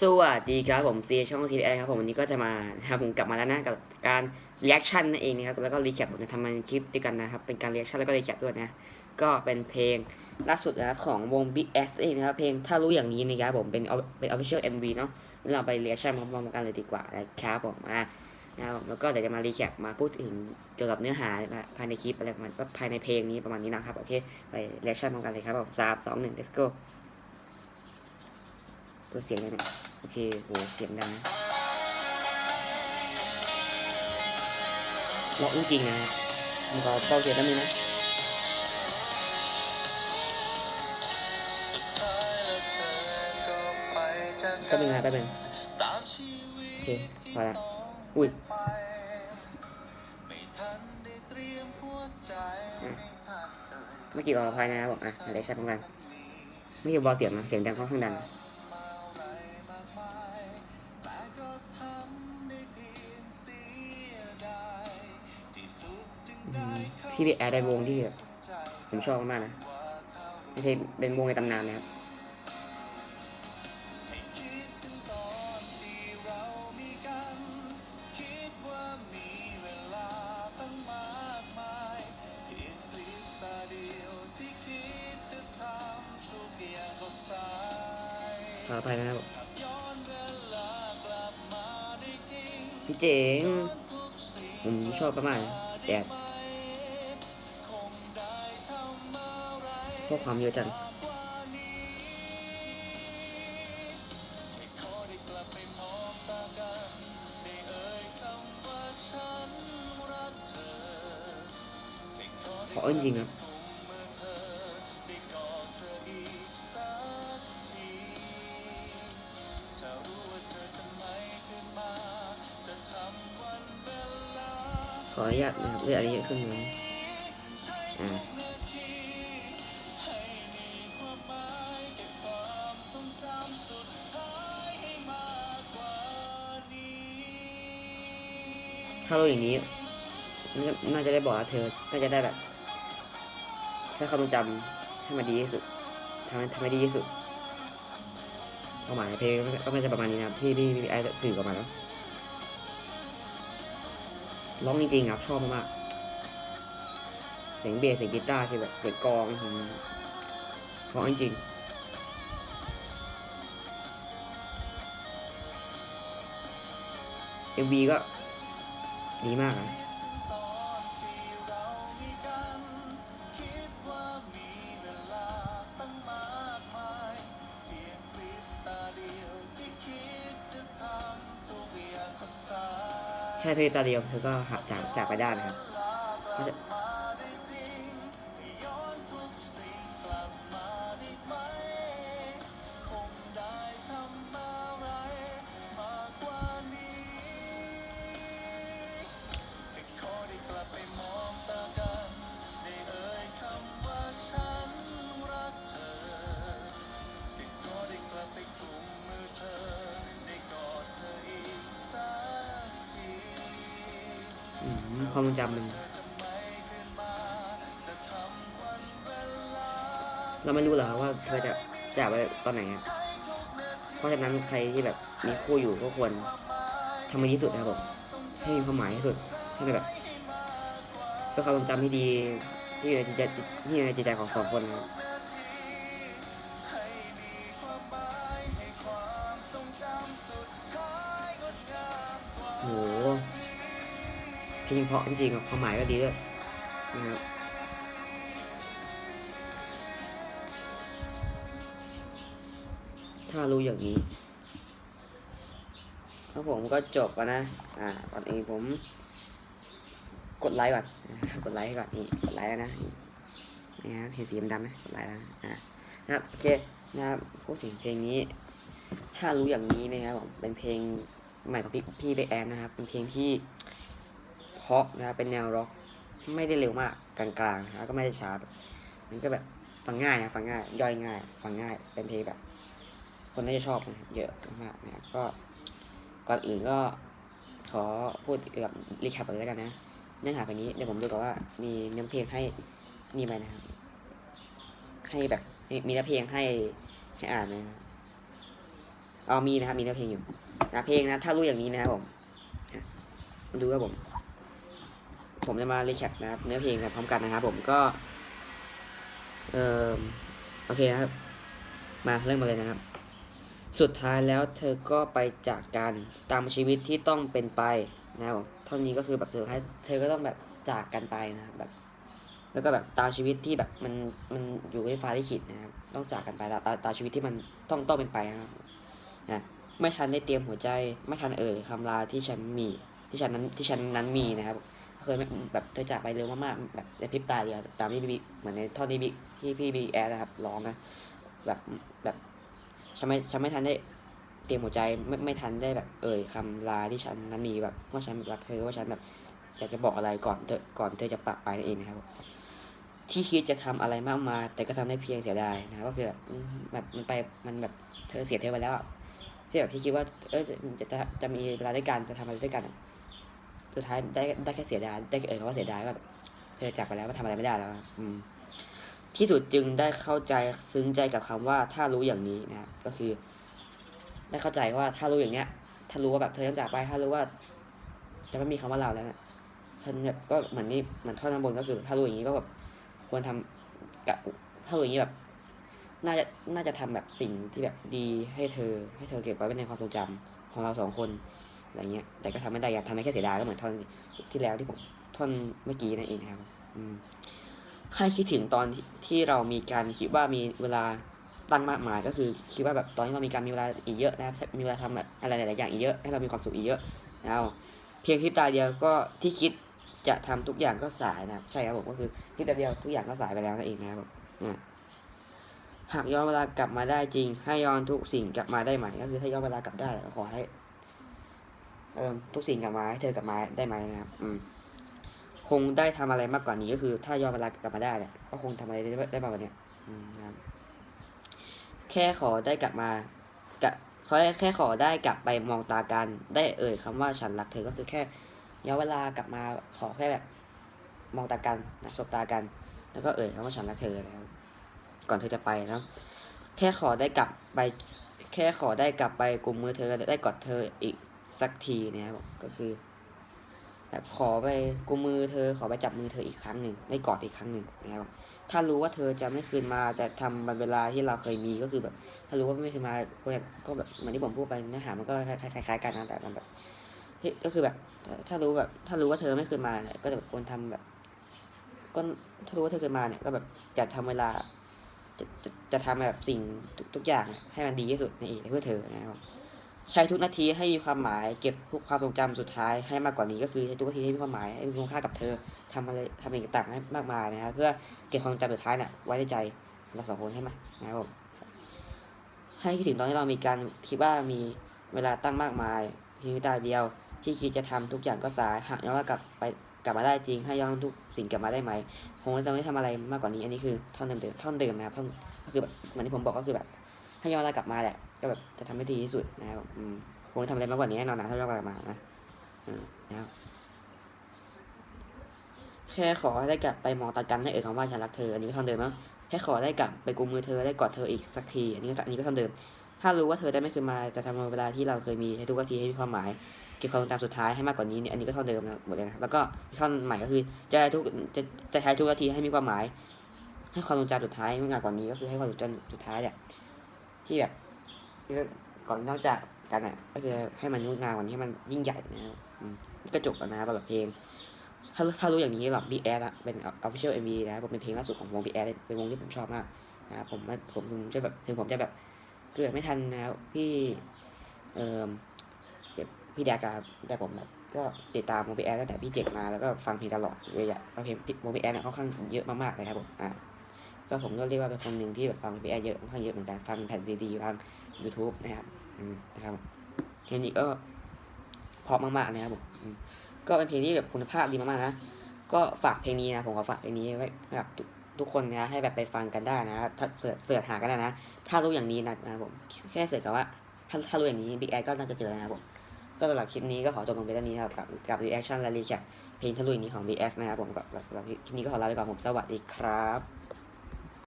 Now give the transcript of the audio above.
สวัสดีครับผมซีช่องซีแอครับผมวันนี้ก็จะมาครับผมกลับมาแล้วนะกับการเรีแอคชั่นนั่นเองนะครับแล้วก็รีแคปผมจะทำมันคลิปด้วยกันนะครับเป็นการเรีแอคชั่นแล้วก็รีแคปด้วยนะก็เป็นเพลงล่าสุดนะครับของวง BS เองนะครับเพลงถ้ารู้อย่างนี้นะครับผมเป็นเป็น official MV เนาะแล้วเราไปเรีแอคชั่นพร้อมๆกันเลยดีกว่านะครับผมอะนะครับแล้วก็เดี๋ยวจะมารีแคปมาพูดถึงเกี่ยวกับเนื้อหาภายในคลิปอะไรประมาณภายในเพลงนี้ประมาณนี้นะครับโอเคไปเรีแอคชั่นพร้อมกันเลยครับผมสามสองหนึ่ง let's go เปิดเสียงเลยเนี่ยโอเคโหเสียงดังร้องจริงๆนะมันก็เบาเสียงแล้วนึงนะแป๊บนึงนะแป๊บนึงโอเคพอละอุ้ยอ่เมื่อกี้ขออภัยนะบผมอะอะไรใช่ประมาณไม่อยู่เบาเสียงนะเสียงดังค่อนข้างดัง พี่เป็นแอร์ได้วงที่ผมชอบมากนะไม่ใช่เป็นวงในตำนานนะครับขออภัยนะครับพี่เจ๋งผมชอบมากๆแต่ ข้อความเยอะจังขอจริงๆครับขออนุญาตนะครับเลือกอันนี้ขึ้นมาอ่า ถ้าเราอย่างนี้น่าจะได้บอกว่าเธอ น่าจะได้แบบใช้ความจำให้มันดีที่สุดทำให้ทำให้ดีที่สุดความหมายในเพลงก็ไม่ใช่ประมาณนี้นะที่ที่ที่ไอสื่อออกมาแล้วร้องจริงๆครับชอบมากๆเสียงเบสเสียงกีตาร์คือแบบเปิดกองอืมเพราะจริงเอ็มวีก็ ดีมากนะแค่เพลงตาเดียวเธอก็หักจากจากไปได้นะครับ ความทรงจำมันเราไม่รู้หรอกครับว่าเธอจะจากไปตอนไหนเพราะฉะนั้นใครที่แบบมีคู่อยู่ก็ควรทำให้ดีที่สุดนะครับผมให้มีความหมายที่สุดให้แบบเป็นความทรงจำที่ดีที่อยู่ในจิตใจที่อยู่ในจิตใจของสองคนนะครับโห เพลงเพราะจริงๆความหมายก็ดีด้วยนะครับถ้ารู้อย่างนี้ครับผมก็จบแล้วนะ อ่าก่อนอื่นผม กดไลค์ก่อน กดไลค์ก่อนนี่ กดไลค์แล้วนะ นี่นะเห็นสีดำไหมกดไลค์แล้วอ่านะครับ โอเค นะครับ พูดถึงเพลงนี้ ถ้ารู้อย่างนี้นะครับผม เป็นเพลงใหม่ของพี่พี่เบแอนนะครับ เป็นเพลงที่ เพาะนะครับเป็นแนวร็อกไม่ได้เร็วมากกลางๆแล้วก็ไม่ได้ช้าแบบมันก็แบบฟังง่ายนะฟังง่ายย่อยง่าย ฟังง่ายเป็นเพลงแบบ คนน่าจะชอบนะเยอะมากนะครับก็ก่อนอื่นก็ขอพูดเกี่ยวกับรีแคปกันเลยแล้วกันนะเนื้อหาเพลงนี้เดี๋ยวผมดูก่อนว่ามีเนื้อเพลงให้นี่ไหมนะครับให้แบบมีเนื้อเพลงให้ให้อ่านไหมครับเอามีนะครับมีเนื้อเพลงอยู่นะเพลงนะ ถ้ารู้อย่างนี้นะครับผมมาดูครับผม ผมจะมารีแคปนะครับเนื้อเพลงกันพร้อมกันนะครับผมก็ เออโอเคนะครับ มาเริ่มมาเลยนะครับ สุดท้ายแล้วเธอก็ไปจากกันตามชีวิตที่ต้องเป็นไปนะครับเท่านี้ก็คือแบบสุดท้ายเธอก็ต้องแบบจากกันไปนะแบบ แล้วก็แบบตามชีวิตที่แบบมันมันอยู่ในฟ้าลิขิตนะครับต้องจากกันไปตามตามตามชีวิตที่มันต้องต้องเป็นไปนะครับนะไม่ทันได้เตรียมหัวใจ ไม่ทันเอ่ยคำลาที่ฉันมีที่ฉันนั้นที่ฉันนั้นมีนะครับ เคยแบบเธอจากไปเร็วมากๆแบบในพริบตาเดียวตามที่บีเหมือนในท่อนที่บีที่พี่บีแอดนะครับร้องนะแบบแบบฉันไม่ฉันไม่ทันได้เตรียมหัวใจไม่ไม่ทันได้แบบ เอ่ยคำลาที่ฉันนั้นมีแบบว่าฉันรักเธอว่าฉันแบบอยากจะบอกอะไรก่อนเธอก่อนเธอจะปากไปนั่นเองนะครับ ที่คิดจะทำอะไรมากมายแต่ก็ทำได้เพียงเสียดายนะก็คือแบบแบบมันไปมันแบบเธอเสียเธอไปแล้วที่แบบที่คิดว่าเออจะจะจะมีเวลาด้วยกันจะทำอะไรด้วยกัน สุดท้ายได้ได้แค่เสียดายได้เอ่ยคำว่าเสียดายว่าเธอจากไปแล้วก็ทำอะไรไม่ได้แล้วอืมที่สุดจึงได้เข้าใจซึ้งใจกับคำว่าถ้ารู้อย่างนี้นะก็คือ ได้เข้าใจว่าถ้ารู้อย่างเนี้ย ถ้ารู้ว่าแบบเธอต้องจากไป ถ้ารู้ว่า จะไม่มีคำว่าเราแล้วนะท่านแบบก็เหมือนนี่เหมือนท่อนข้างบนก็คือถ้ารู้อย่างนี้ก็แบบควรทำกับถ้ารู้อย่างนี้แบบน่าจะน่าจะทำแบบสิ่งที่แบบดีให้เธอ ให้เธอเก็บไว้ในความทรงจำของเราสองคน อะไรเงี้ย แต่ก็ทำไม่ได้อยากทำให้แค่เสียดายก็เหมือนท่อนที่แล้วที่ผมท่อนเมื่อกี้นั่นเองนะครับให้คิดถึงตอนที่เรามีการคิดว่ามีเวลาตั้งมากมายก็คือคิดว่าแบบตอนที่เรามีการมีเวลาอีกเยอะนะครับมีเวลาทำแบบอะไรหลายๆอย่างอีกเยอะให้เรามีความสุขอีกเยอะนะครับเพียงพริบตาเดียวก็ที่คิดจะทำทุกอย่างก็สายนะครับ ใช่ครับผมก็คือพริบตาเดียวทุกอย่างก็สายไปแล้วนั่นเองนะครับหากย้อนเวลากลับมาได้จริง ให้ย้อนทุกสิ่งกลับมาได้ไหม่ก็คือถ้าย้อนเวลากลับได้ก็ขอให้ เอ่อทุกสิ่งกลับมาให้เธอกลับมาได้ไหมนะครับ อืม คงได้ทำอะไรมากกว่านี้ก็คือ ถ้าย้อนเวลากลับมาได้เนี่ยก็คงทำอะไรได้ได้มากกว่านี้อืมนะครับ แค่ขอได้กลับมากะขอแค่ขอได้กลับไปมองตากัน ได้เอ่ยคำว่าฉันรักเธอก็คือแค่ย้อนเวลากลับมาขอแค่แบบ มองตากันนะสบตากัน แล้วก็เอ่ยคำว่าฉันรักเธอนะครับก่อนเธอจะไปนะแค่ขอได้กลับไป แค่ขอได้กลับไปกุมมือเธอได้กอดเธออีก สักทีเนะครับก็คือ แบบขอไปกุมมือเธอขอไปจับมือเธออีกครั้งหนึ่งได้กอดอีกครั้งหนึ่งนะครับถ้ารู้ว่าเธอจะไม่คืนมาจะทำวันเวลาที่เราเคยมีก็คือแบบ ถ้ารู้ว่าไม่คืนมาก็แบบก็แบบเหมือนที่ผมพูดไปเนื้อหามันก็คล้ายๆกันนะแต่มันแบบก็คือแบบ ถ้ารู้แบบ ถ้ารู้ว่าเธอไม่คืนมาเนี่ยก็จะแบบควรทำแบบก็ถ้ารู้ว่าเธอคืนมาเนี่ยก็แบบจะทำเวลา จะจะจะทำแบบสิ่งทุกทุกอย่างให้มันดีที่สุดในเพื่อเธอนะครับ ใช้ทุกนาทีให้มีความหมาย เก็บทุกความทรงจำสุดท้ายให้มากกว่านี้ก็คือใช้ทุกนาทีให้มีความหมายให้มีคุณค่ากับเธอทำอะไรทำอะไรต่างๆให้มากมายนะครับเพื่อเก็บความจำสุดท้ายเนี่ยไว้ในใจเราสองคนให้ไหมนะครับผมให้คิดถึงตอนที่เรามีการคิดว่ามีเวลาตั้งมากมายเพียงตาเดียวที่คิดจะทำทุกอย่างก็สายหากย้อนกลับไปกลับมาได้จริง ให้ย้อนทุกสิ่งกลับมาได้ไหมคงจะไม่ทำอะไรมากกว่านี้ อันนี้คือท่อนเดิมๆท่อนเดิมนะครับท่อนก็คือแบบเหมือนที่ผมบอกก็คือแบบ ให้ย้อนกลับมาแหละ ก็แบบจะทำให้ดีที่สุดนะครับคงทำอะไรมากกว่านี้แน่นอนนะถ้าเรากลับมานะนะครับแค่ขอได้กลับไปมองตากันให้เอ่ยคำว่าฉันรักเธออันนี้ก็ท่าเดิมเนาะแค่ขอได้กลับไปกุมมือเธอได้กอดเธออีกสักทีอันนี้ก็อันนี้ก็ท่าเดิม ถ้ารู้ว่าเธอได้ไม่คืนมาจะทำเวลาที่เราเคยมีให้ทุกนาทีให้มีความหมายเก็บความทรงจำสุดท้ายให้มากกว่านี้เนี่ยอันนี้ก็ท่าเดิมนะหมดเลยนะแล้วก็ท่อนใหม่ก็คือจะทุกจะจะใช้ทุกนาทีให้มีความหมาย ให้ความทรงจำสุดท้ายมากกว่านี้ก็คือให้ความทรงจำสุดท้ายเนี่ยที่แบบ ก่อนนอกจากกันอะก็คือให้มันงดงามว่านี้ให้มันยิ่งใหญ่นะครับอืมก็จบแล้วนะครับสำหรับเพลง ถ้าถ้ารู้อย่างนี้หรอก Big Ass อะเป็น official MV นะครับผมเป็นเพลงล่าสุดของวง Big Ass เป็นวงที่ผมชอบมากนะครับผมผมจะแบบถึงผมจะแบบเกิดไม่ทันนะครับพี่เอ่อพี่แดกาแต่ผมแบบก็ติดตามวง Big Ass ตั้งแต่พี่เจ็กมาแล้วก็ฟังเพลงตลอดเลยอะเพลงวง Big Ass เนี่ยค่อนข้างเยอะมากๆเลยครับผมอ่า ก็ผมก็เรียกว่าเป็นคนหนึ่งที่แบบฟัง Big Ass เยอะค่อนข้างเยอะเหมือนกันฟังแผ่นซีดีฟัง YouTube นะครับอืมนะครับเพลงนี้ก็เพราะมากๆนะครับผมก็เป็นเพลงที่แบบคุณภาพดีมากๆนะ ก็ฝากเพลงนี้นะผมขอฝากเพลงนี้ไว้แบบทุกคนนะให้แบบไปฟังกันได้นะครับถ้าเสิร์ชเสิร์ชหากันได้นะ ถ้ารู้อย่างนี้นะนะผมแค่เสิร์ชคำว่าถ้าถ้ารู้อย่างนี้ Big แอก็น่าจะเจอนะครับผมก็สำหรับคลิปนี้ก็ขอจบลงไปเท่านี้ครับกับกับ reaction และ recap เพลงทะลุอย่างนี้ของ BS นะครับผมกับกับกับคลิปนี้ก็ขอลาไปก่อนผมสวัสดีครับ